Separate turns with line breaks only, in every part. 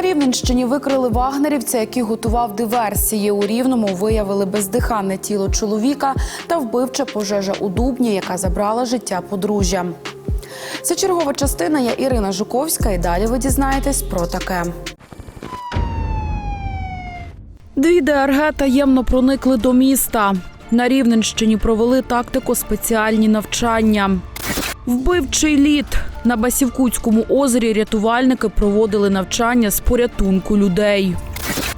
На Рівненщині викрили вагнерівця, який готував диверсії. У Рівному виявили бездиханне тіло чоловіка та вбивча пожежа у Дубні, яка забрала життя подружжя. Це чергова частина. Я Ірина Жуковська. І далі ви дізнаєтесь про таке. Дві ДРГ таємно проникли до міста. На Рівненщині провели тактико спеціальні навчання. Вбивчий лід на Басівкутському озері рятувальники проводили навчання з порятунку людей.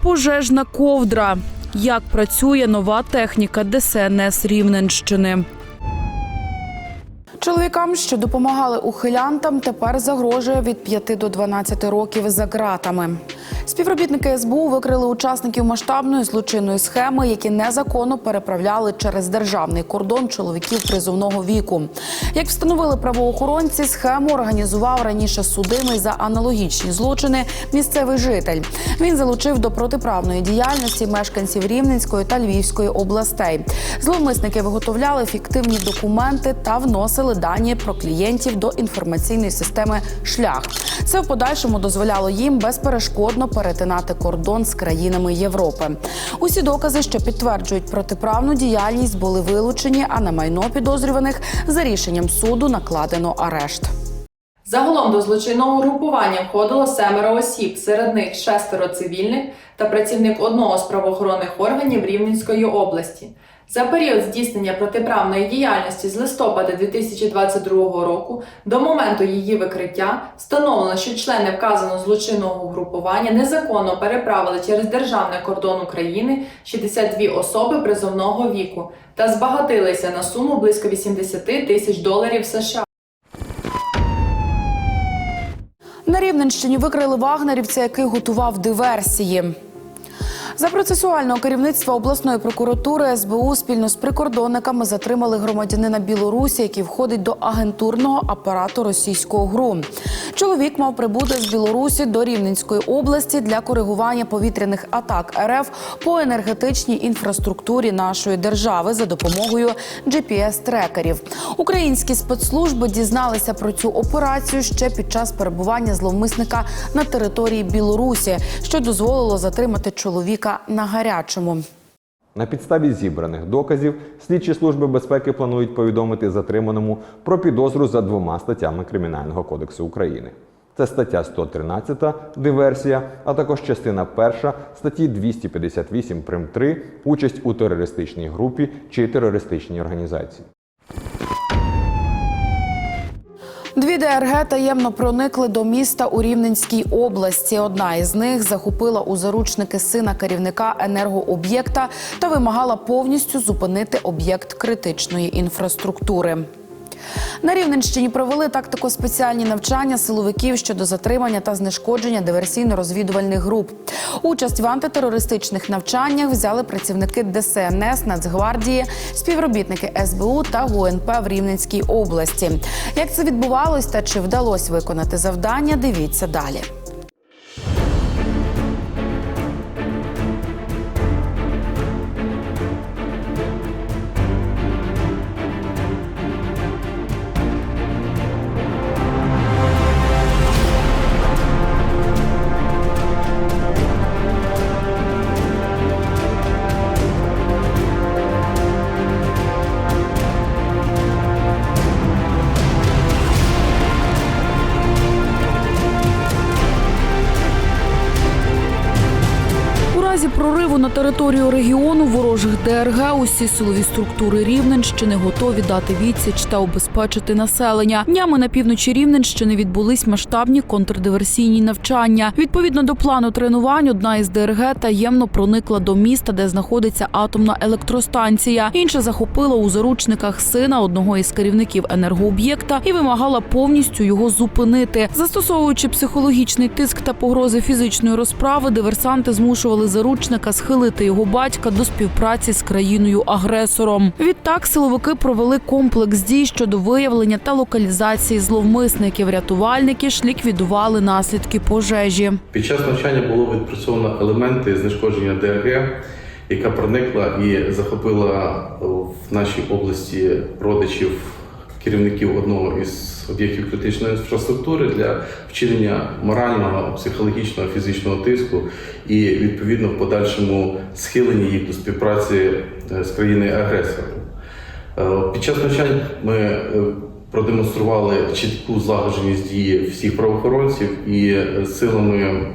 Пожежна ковдра. Як працює нова техніка ДСНС Рівненщини. Чоловікам, що допомагали ухилянтам, тепер загрожує від 5 до 12 років за ґратами. Співробітники СБУ викрили учасників масштабної злочинної схеми, які незаконно переправляли через державний кордон чоловіків призовного віку. Як встановили правоохоронці, схему організував раніше судимий за аналогічні злочини місцевий житель. Він залучив до протиправної діяльності мешканців Рівненської та Львівської областей. Зловмисники виготовляли фіктивні документи та вносили дані про клієнтів до інформаційної системи Шлях. Це в подальшому дозволяло їм безперешкодно перетинати кордон з країнами Європи. Усі докази, що підтверджують протиправну діяльність, були вилучені, а на майно підозрюваних за рішенням суду накладено арешт.
Загалом до злочинного групування входило семеро осіб, серед них шестеро цивільних та працівник одного з правоохоронних органів Рівненської області. За період здійснення протиправної діяльності з листопада 2022 року до моменту її викриття встановлено, що члени вказаного злочинного групування незаконно переправили через державний кордон України 62 особи призовного віку та збагатилися на суму близько 80 тисяч доларів США.
На Рівненщині викрили вагнерівця, який готував диверсії. За процесуального керівництва обласної прокуратури СБУ спільно з прикордонниками затримали громадянина Білорусі, який входить до агентурного апарату російського ГРУ. Чоловік мав прибути з Білорусі до Рівненської області для коригування повітряних атак РФ по енергетичній інфраструктурі нашої держави за допомогою GPS-трекерів. Українські спецслужби дізналися про цю операцію ще під час перебування зловмисника на території Білорусі, що дозволило затримати чоловіка на гарячому.
На підставі зібраних доказів слідчі служби безпеки планують повідомити затриманому про підозру за двома статтями Кримінального кодексу України. Це стаття 113 диверсія, а також частина 1 статті 258 прим 3 участь у терористичній групі чи терористичній організації.
ДРГ таємно проникли до міста у Рівненській області. Одна із них захопила у заручники сина керівника енергооб'єкта та вимагала повністю зупинити об'єкт критичної інфраструктури. На Рівненщині провели тактико спеціальні навчання силовиків щодо затримання та знешкодження диверсійно-розвідувальних груп. Участь в антитерористичних навчаннях взяли працівники ДСНС, Нацгвардії, співробітники СБУ та ГУНП в Рівненській області. Як це відбувалось та чи вдалося виконати завдання? Дивіться далі. Разі на територію регіону ворожих ДРГ усі силові структури Рівненщини готові дати відсіч та обезпечити населення. Днями на півночі Рівненщини відбулись масштабні контрдиверсійні навчання. Відповідно до плану тренувань, одна із ДРГ таємно проникла до міста, де знаходиться атомна електростанція. Інша захопила у заручниках сина одного із керівників енергооб'єкта і вимагала повністю його зупинити. Застосовуючи психологічний тиск та погрози фізичної розправи, диверсанти змушували заручника схилити його батька до співпраці з країною-агресором. Відтак силовики провели комплекс дій щодо виявлення та локалізації зловмисників. Рятувальники ж ліквідували наслідки пожежі.
Під час навчання було відпрацьовано елементи знешкодження ДРГ, яка проникла і захопила в нашій області родичів керівників одного із об'єктів критичної інфраструктури для вчинення морального, психологічного, фізичного тиску і відповідно в подальшому схилення їх до співпраці е, з країною агресором. Е, Під час навчань ми е, продемонстрували чітку злагодженість дії всіх правоохоронців і силами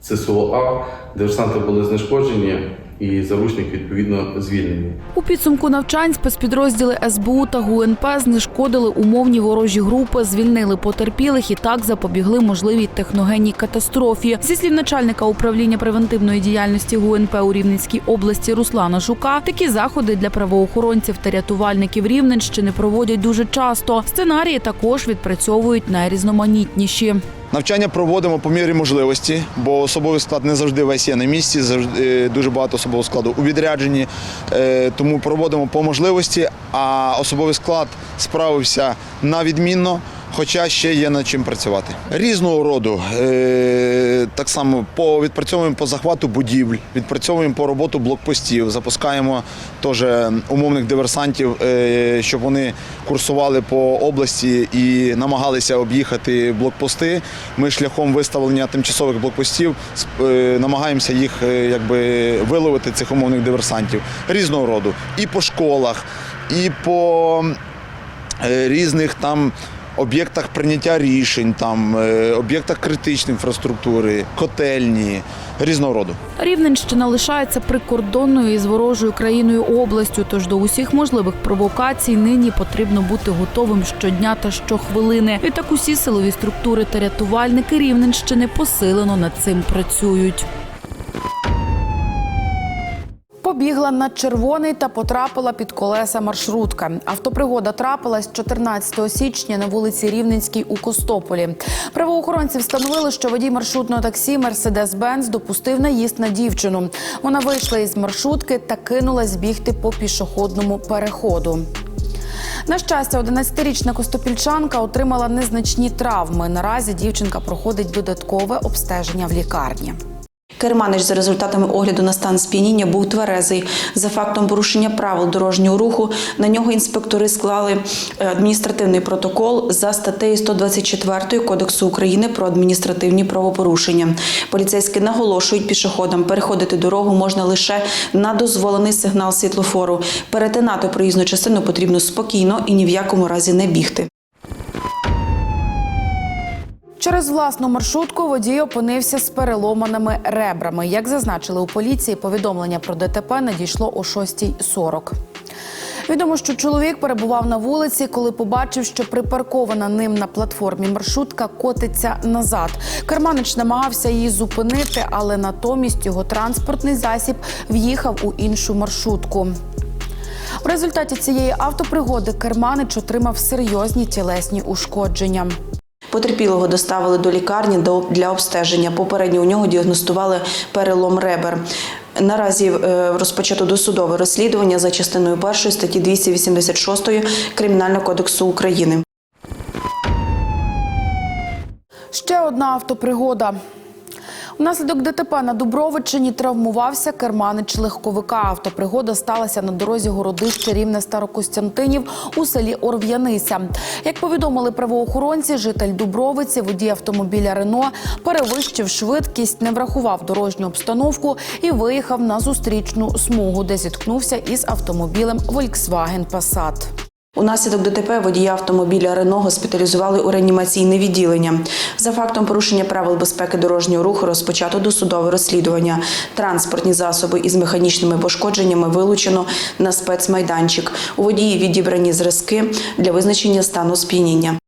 ЦСОА диверсанти були знешкоджені і заручник відповідно звільнені.
У підсумку навчань спецпідрозділи СБУ та ГУНП знешкодили умовні ворожі групи, звільнили потерпілих і так запобігли можливій техногенній катастрофі. Зі слів начальника управління превентивної діяльності ГУНП у Рівненській області Руслана Жука, такі заходи для правоохоронців та рятувальників Рівненщини проводять дуже часто. Сценарії також відпрацьовують найрізноманітніші.
Навчання проводимо по мірі можливості, бо особовий склад не завжди весь є на місці, завжди е, дуже багато особового складу у відрядженні. Е, Тому проводимо по можливості, а особовий склад справився на відмінно. Хоча ще є над чим працювати. Різного роду. Е, так само по відпрацьовуємо по захвату будівель, відпрацьовуємо по роботу блокпостів, запускаємо теж умовних диверсантів, е, щоб вони курсували по області і намагалися об'їхати блокпости. Ми шляхом виставлення тимчасових блокпостів е, намагаємося їх якби виловити цих умовних диверсантів різного роду. І по школах, і по різних там об'єктах прийняття рішень, там е, об'єктах критичної інфраструктури, котельні різного роду.
Рівненщина лишається прикордонною із ворожою країною областю. Тож до усіх можливих провокацій нині потрібно бути готовим щодня та щохвилини. Відтак усі силові структури та рятувальники Рівненщини посилено над цим працюють. Побігла на червоний та потрапила під колеса маршрутка. Автопригода трапилась 14 січня на вулиці Рівненській у Костополі. Правоохоронці встановили, що водій маршрутного таксі Мерседес-Бенц допустив наїзд на дівчину. Вона вийшла із маршрутки та кинулась бігти по пішохідному переходу. На щастя, 11-річна костопільчанка отримала незначні травми. Наразі дівчинка проходить додаткове обстеження в лікарні.
Керманич за результатами огляду на стан сп'яніння був тверезий. За фактом порушення правил дорожнього руху на нього інспектори склали е, адміністративний протокол за статтею 124 Кодексу України про адміністративні правопорушення. Поліцейські наголошують пішоходам, переходити дорогу можна лише на дозволений сигнал світлофору. Перетинати проїзну частину потрібно спокійно і ні в якому разі не бігти.
Через власну маршрутку водій опинився з переломаними ребрами. Як зазначили у поліції, повідомлення про ДТП надійшло о 6.40. Відомо, що чоловік перебував на вулиці, коли побачив, що припаркована ним на платформі маршрутка котиться назад. Керманич намагався її зупинити, але натомість його транспортний засіб в'їхав у іншу маршрутку. В результаті цієї автопригоди Керманич отримав серйозні тілесні ушкодження.
Потерпілого доставили до лікарні для обстеження. Попередньо у нього діагностували перелом ребер. Наразі е, розпочато досудове розслідування за частиною першої статті 286 Кримінального кодексу України.
Ще одна автопригода. Внаслідок ДТП на Дубровичині травмувався керманич легковика. Автопригода сталася на дорозі городище Рівне Старокостянтинів у селі Орв'янися. Як повідомили правоохоронці, житель Дубровиці, водій автомобіля Рено, перевищив швидкість, не врахував дорожню обстановку і виїхав на зустрічну смугу, де зіткнувся із автомобілем Volkswagen Passat.
Унаслідок ДТП водія автомобіля Рено госпіталізували у реанімаційне відділення. За фактом порушення правил безпеки дорожнього руху розпочато досудове розслідування. Транспортні засоби із механічними пошкодженнями вилучено на спецмайданчик. У водії відібрані зразки для визначення стану сп'яніння.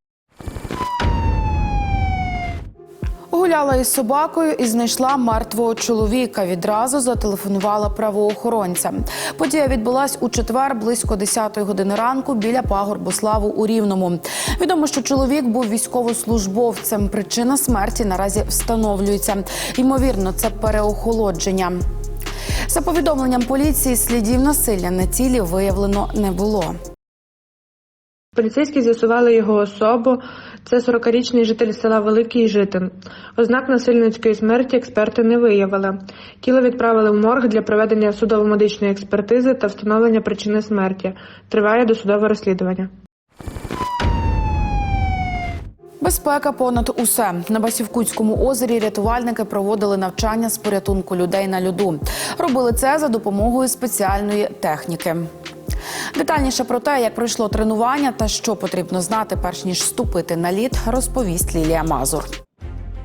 Гуляла із собакою і знайшла мертвого чоловіка. Відразу зателефонувала правоохоронцям. Подія відбулась у четвер близько 10-ї години ранку біля пагорбу Славу у Рівному. Відомо, що чоловік був військовослужбовцем. Причина смерті наразі встановлюється. Ймовірно, це переохолодження. За повідомленням поліції, слідів насилля на тілі виявлено не було.
Поліцейські з'ясували його особу. Це 40-річний житель села Великий Житин. Ознак насильницької смерті експерти не виявили. Тіло відправили в морг для проведення судово-медичної експертизи та встановлення причини смерті. Триває досудове розслідування.
Безпека понад усе на Басівкутському озері рятувальники проводили навчання з порятунку людей на льоду. Робили це за допомогою спеціальної техніки. Детальніше про те, як пройшло тренування та що потрібно знати, перш ніж вступити на лід, розповість Лілія Мазур.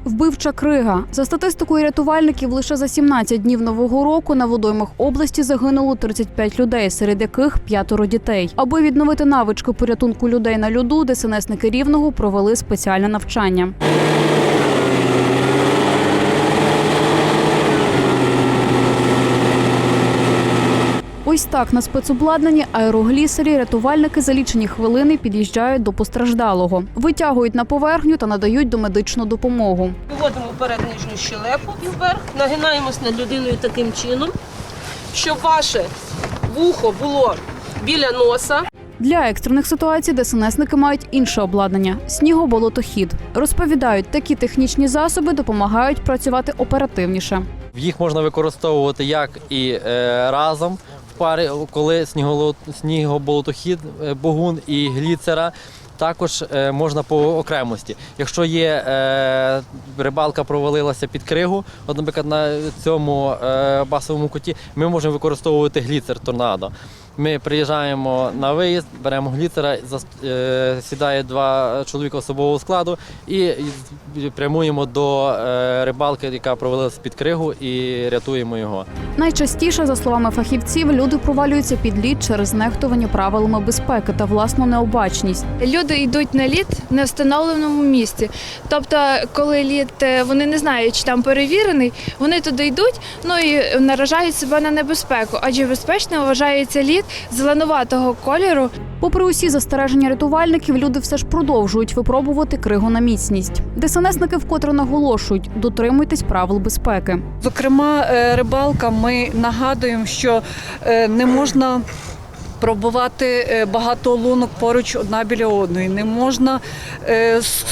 Вбивча крига за статистикою рятувальників, лише за 17 днів нового року на водоймах області загинуло 35 людей, серед яких п'ятеро дітей. Аби відновити навички порятунку людей на льоду, ДСНСники рівного провели спеціальне навчання. Ось так на спецобладнанні аероглісері рятувальники за лічені хвилини під'їжджають до постраждалого, витягують на поверхню та надають домедичну допомогу.
Виводимо вперед нижню щелепу і вверх, нагинаємось над людиною таким чином, щоб ваше вухо було біля носа.
Для екстрених ситуацій ДСНСники мають інше обладнання снігоболотохід. Розповідають, такі технічні засоби допомагають працювати оперативніше.
Їх можна використовувати як і е, разом в парі, коли снігоболотохід, е, богун і гліцера. Також е, можна по окремості. Якщо є е, рибалка провалилася під кригу, от, наприклад, на цьому е, басовому куті, ми можемо використовувати гліцер торнадо. Ми приїжджаємо на виїзд, беремо гліцера, зас- е, сідає два чоловіка особового складу і, прямуємо до е, рибалки, яка провалилася під кригу, і рятуємо його.
Найчастіше, за словами фахівців, люди провалюються під лід через нехтування правилами безпеки та власну необачність.
Люди йдуть на лід на встановленому місці. Тобто, коли лід е, вони не знають, чи там перевірений, вони туди йдуть, ну і наражають себе на небезпеку, адже безпечно вважається лід зеленуватого кольору.
Попри усі застереження рятувальників, люди все ж продовжують випробувати кригу на міцність. ДСНСники вкотре наголошують: дотримуйтесь правил безпеки.
Зокрема, е, рибалка, ми нагадуємо, що е, не можна. Пробувати е, багато лунок поруч одна біля одної. Не можна з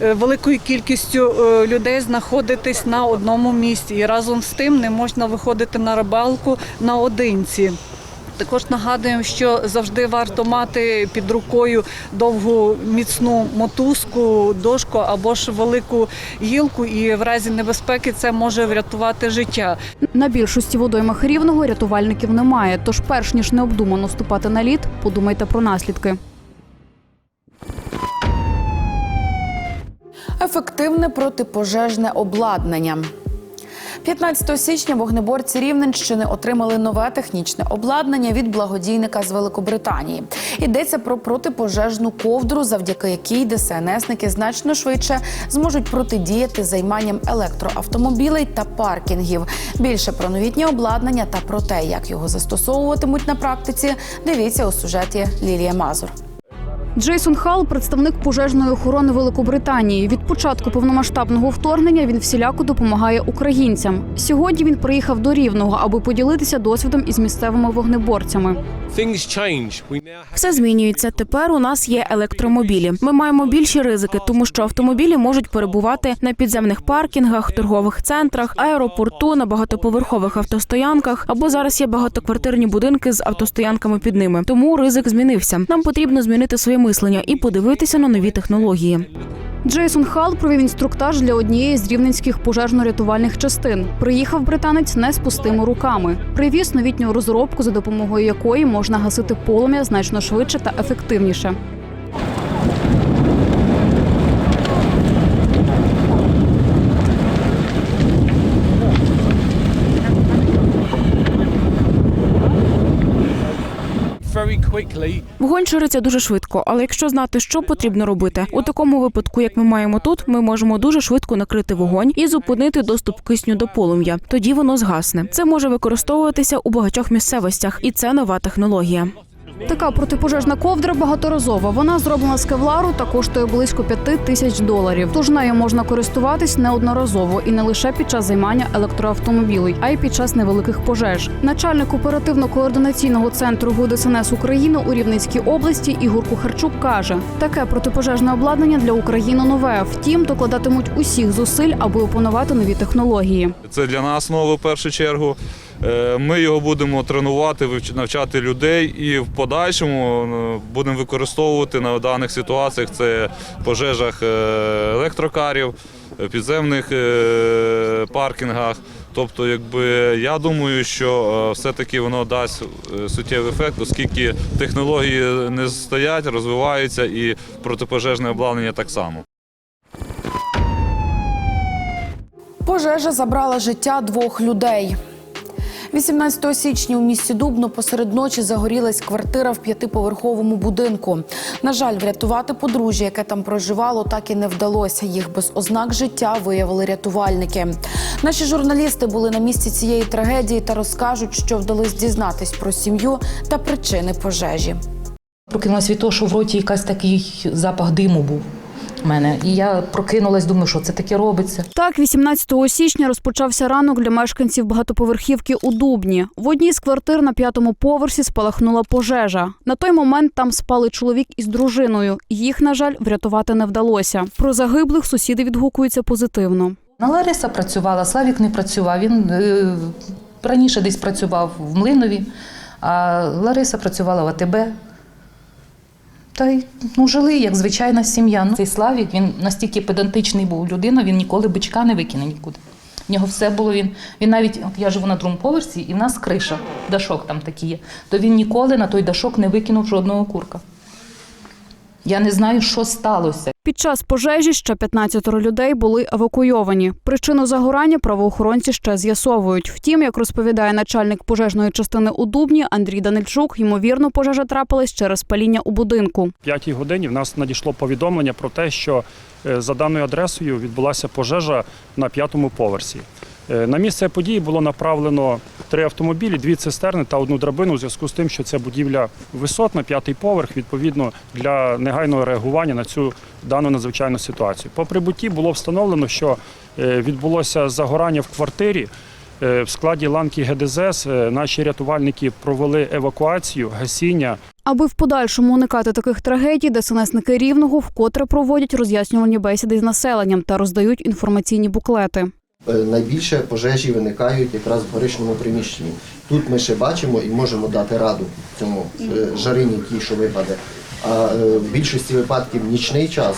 великою кількістю людей знаходитись на одному місці. І разом з тим не можна виходити на рибалку наодинці. Також нагадуємо, що завжди варто мати під рукою довгу міцну мотузку, дошку або ж велику гілку, і в разі небезпеки це може врятувати життя.
На більшості водоймах рівного рятувальників немає. Тож, перш ніж необдумано ступати на лід, подумайте про наслідки.
Ефективне протипожежне обладнання. 15 січня вогнеборці Рівненщини отримали нове технічне обладнання від благодійника з Великобританії. Йдеться про протипожежну ковдру, завдяки якій ДСНСники значно швидше зможуть протидіяти займанням електроавтомобілей та паркінгів. Більше про новітнє обладнання та про те, як його застосовуватимуть на практиці, дивіться у сюжеті Лілія Мазур.
Джейсон Халл, представник пожежної охорони Великобританії. Від початку повномасштабного вторгнення він всіляко допомагає українцям. Сьогодні він приїхав до Рівного, аби поділитися досвідом із місцевими вогнеборцями.
Все змінюється. Тепер у нас є електромобілі. Ми маємо більші ризики, тому що автомобілі можуть перебувати на підземних паркінгах, торгових центрах, аеропорту, на багатоповерхових автостоянках або зараз є багатоквартирні будинки з автостоянками під ними. Тому ризик змінився. Нам потрібно змінити своє мислення і подивитися на нові технології.
Джейсон Хал провів інструктаж для однієї з рівненських пожежно-рятувальних частин. Приїхав британець не з пустими руками. Привіз новітню розробку, за допомогою якої можна гасити полум'я значно швидше та ефективніше.
Вогонь шириться дуже швидко, але якщо знати, що потрібно робити, у такому випадку, як ми маємо тут, ми можемо дуже швидко накрити вогонь і зупинити доступ кисню до полум'я. Тоді воно згасне. Це може використовуватися у багатьох місцевостях, і це нова технологія.
Така протипожежна ковдра багаторазова. Вона зроблена з кевлару та коштує близько п'яти тисяч доларів. Тож нею можна користуватись неодноразово і не лише під час займання електроавтомобілей, а й під час невеликих пожеж. Начальник оперативно-координаційного центру ГУДСНС України у Рівненській області Ігор Кухарчук каже: таке протипожежне обладнання для України нове. Втім, докладатимуть усіх зусиль, аби опанувати нові технології.
Це для нас нове в першу чергу. Е, Ми його будемо тренувати, навчати людей і в подальшому е, будемо використовувати на даних ситуаціях це пожежах е, електрокарів, підземних паркінгах. Тобто, якби я думаю, що все-таки воно дасть суттєвий ефект, оскільки технології не стоять, розвиваються і протипожежне обладнання так само.
Пожежа забрала життя двох людей. 18 січня у місті Дубно посеред ночі загорілась квартира в п'ятиповерховому будинку. На жаль, врятувати подружжя, яке там проживало, так і не вдалося. Їх без ознак життя виявили рятувальники. Наші журналісти були на місці цієї трагедії та розкажуть, що вдалося дізнатись про сім'ю та причини пожежі.
Прокинулась від того, що в роті якийсь такий запах диму був мене. І я прокинулась, думаю, що це таке робиться.
Так, 18 січня розпочався ранок для мешканців багатоповерхівки у Дубні. В одній з квартир на п'ятому поверсі спалахнула пожежа. На той момент там спали чоловік із дружиною. Їх, на жаль, врятувати не вдалося. Про загиблих сусіди відгукуються позитивно.
На Лариса працювала, Славік не працював. Він е, раніше десь працював в Млинові, а Лариса працювала в АТБ. Та й ну, жили, як звичайна сім'я. Ну, цей Славік, він настільки педантичний був людина, він ніколи бичка не викине нікуди. В нього все було він. Він навіть, от я живу на другому поверсі, і в нас криша, дашок там такі є. То він ніколи на той дашок не викинув жодного курка. Я не знаю, що сталося.
Під час пожежі ще 15 людей були евакуйовані. Причину загорання правоохоронці ще з'ясовують. Втім, як розповідає начальник пожежної частини у Дубні Андрій Данильчук, ймовірно, пожежа трапилась через паління у будинку.
п'ятій годині в нас надійшло повідомлення про те, що е, за даною адресою відбулася пожежа на п'ятому поверсі. Е, На місце події було направлено три автомобілі, дві цистерни та одну драбину у зв'язку з тим, що це будівля висотна, п'ятий поверх, відповідно для негайного реагування на цю дану надзвичайну ситуацію. По прибутті було встановлено, що е, відбулося загорання в квартирі. Е, В складі ланки ГДЗС наші рятувальники провели евакуацію, гасіння
Аби в подальшому уникати таких трагедій, ДСНСники рівного вкотре проводять роз'яснювальні бесіди з населенням та роздають інформаційні буклети.
Е, Найбільше пожежі виникають якраз в горичному приміщенні. Тут ми ще бачимо і можемо дати раду цьому е, жарині, тій, що випаде. А е, в більшості випадків нічний час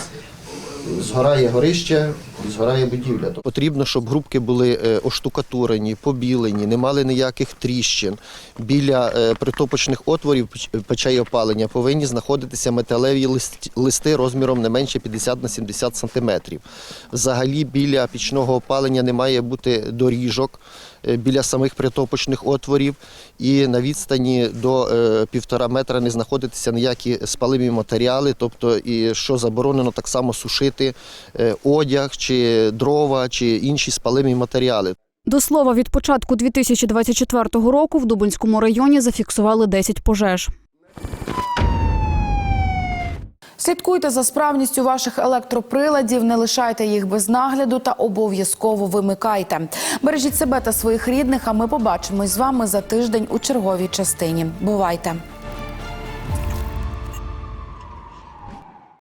згорає горище, згорає будівля. Потрібно, щоб грубки були е, оштукатурені, побілені, не мали ніяких тріщин. Біля е, притопочних отворів печей опалення повинні знаходитися металеві листи розміром не менше 50 на 70 сантиметрів. Взагалі біля пічного опалення не має бути доріжок е, біля самих притопочних отворів і на відстані до е, півтора метра не знаходитися ніякі спалимі матеріали, тобто і що заборонено так само сушити е, одяг чи дрова чи інші спалимі матеріали.
До слова, від початку 2024 року в Дубинському районі зафіксували 10 пожеж.
Слідкуйте за справністю ваших електроприладів, не лишайте їх без нагляду та обов'язково вимикайте. Бережіть себе та своїх рідних. А ми побачимось з вами за тиждень у черговій частині. Бувайте!